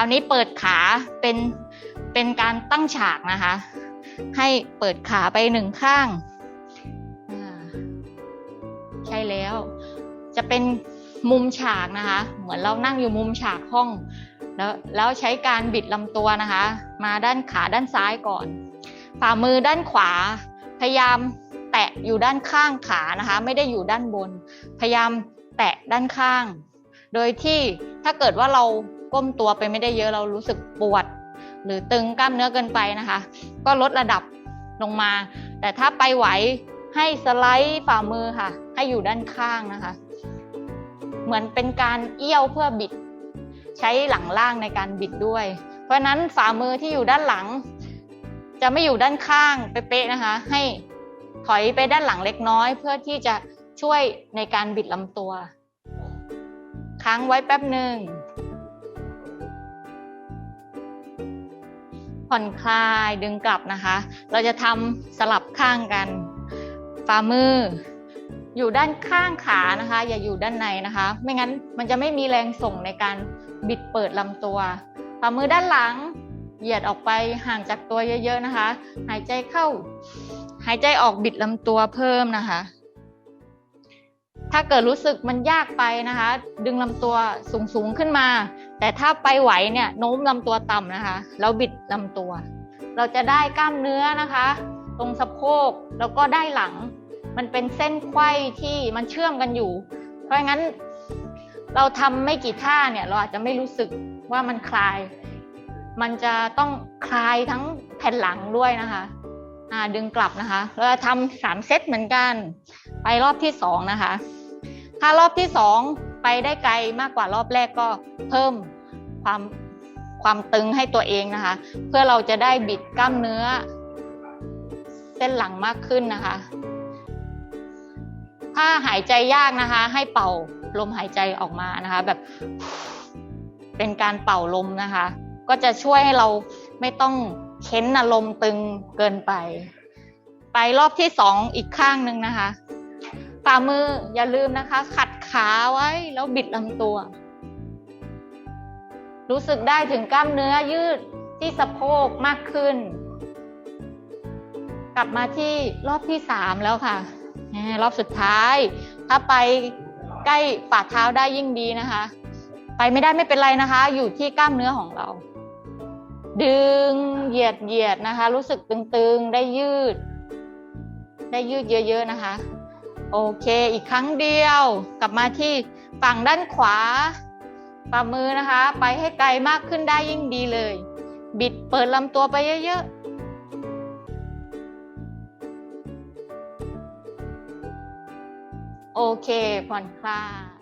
คราวนี้เปิดขาเป็นเป็นการตั้งฉากนะคะ ให้เปิดขาไปหนึ่งข้าง ใช่แล้ว จะเป็นมุมฉากนะคะ เหมือนเรานั่งอยู่มุมฉากห้อง แล้วแล้วใช้การบิดลำตัวนะคะ มาด้านขาด้านซ้ายก่อน ฝ่ามือด้านขวา พยายามแตะอยู่ด้านข้างขานะคะ ไม่ได้อยู่ด้านบน พยายามแตะด้านข้าง โดยที่ถ้าเกิดว่าเรา ก้มตัวไปไม่ได้เยอะเรารู้สึกปวด หรือตึงกล้ามเนื้อเกินไปนะคะ ก็ลดระดับลงมา แต่ถ้าไปไหวให้สไลด์ฝ่ามือค่ะ ให้อยู่ด้านข้างนะคะ เหมือนเป็นการเอี้ยวเพื่อบิด ใช้หลังล่างในการบิดด้วย เพราะนั้นฝ่ามือที่อยู่ด้านหลัง จะไม่อยู่ด้านข้างเป๊ะๆนะคะ ให้ถอยไปด้านหลังเล็กน้อย เพื่อที่จะช่วยในการบิดลำตัว ค้างไว้แป๊บหนึ่ง ผ่อนคลายดึงกลับนะคะ เราจะทำสลับข้างกันฝ่ามือ อยู่ด้านข้างขานะคะ อย่าอยู่ด้านในนะคะ ไม่งั้นมันจะไม่มีแรงส่งในการบิดเปิดลำตัวฝ่ามือด้านหลัง เหยียดออกไปห่างจากตัวเยอะ ๆนะคะ หายใจเข้า หายใจออกบิดลำตัวเพิ่มนะคะ ถ้าเกิดรู้สึกมันยากไปนะคะ ดึงลำตัวสูงๆขึ้นมา แต่ถ้าไปไหวเนี่ยโน้มลำตัวต่ำนะคะ แล้วบิดลำตัว เราจะได้กล้ามเนื้อนะคะ ตรงสะโพกแล้วก็ได้หลัง มันเป็นเส้นไขว้ที่มันเชื่อมกันอยู่ เพราะงั้นเราทำไม่กี่ท่าเนี่ยเราอาจจะไม่รู้สึกว่ามันคลาย มันจะต้องคลายทั้งแผ่นหลังด้วยนะคะดึงกลับนะคะ เราจะทำสามเซตเหมือนกัน ไปรอบที่สองนะคะ ถ้ารอบที่สองไปได้ไกลมากกว่ารอบแรกก็เพิ่มความความตึงให้ตัวเองนะคะ เพื่อเราจะได้บิดกล้ามเนื้อ เส้นหลังมากขึ้นนะคะ ถ้าหายใจยากนะคะ ให้เป่าลมหายใจออกมานะคะ แบบเป็นการเป่าลมนะคะ ก็จะช่วยให้เราไม่ต้องเค้นอารมณ์ตึงเกินไป ไปรอบที่สองอีกข้างหนึ่งนะคะ ฝ่ามืออย่าลืมนะคะ ขัดขาไว้แล้วบิดลำตัว รู้สึกได้ถึงกล้ามเนื้อยืดที่สะโพกมากขึ้น กลับมาที่รอบที่สามแล้วค่ะ รอบสุดท้าย ถ้าไปใกล้ฝ่าเท้าได้ยิ่งดีนะคะ ไปไม่ได้ไม่เป็นไรนะคะ อยู่ที่กล้ามเนื้อของเรา ดึงเหยียดเหยียดนะคะ รู้สึกตึงๆ ได้ยืด ได้ยืดเยอะ ๆ นะคะ โอเค อีกครั้งเดียว กลับมาที่ฝั่งด้านขวาฝ่ามือนะคะ ไปให้ไกลมากขึ้นได้ยิ่งดีเลย บิดเปิดลำตัวไปเยอะๆ โอเค ผ่อนคลาย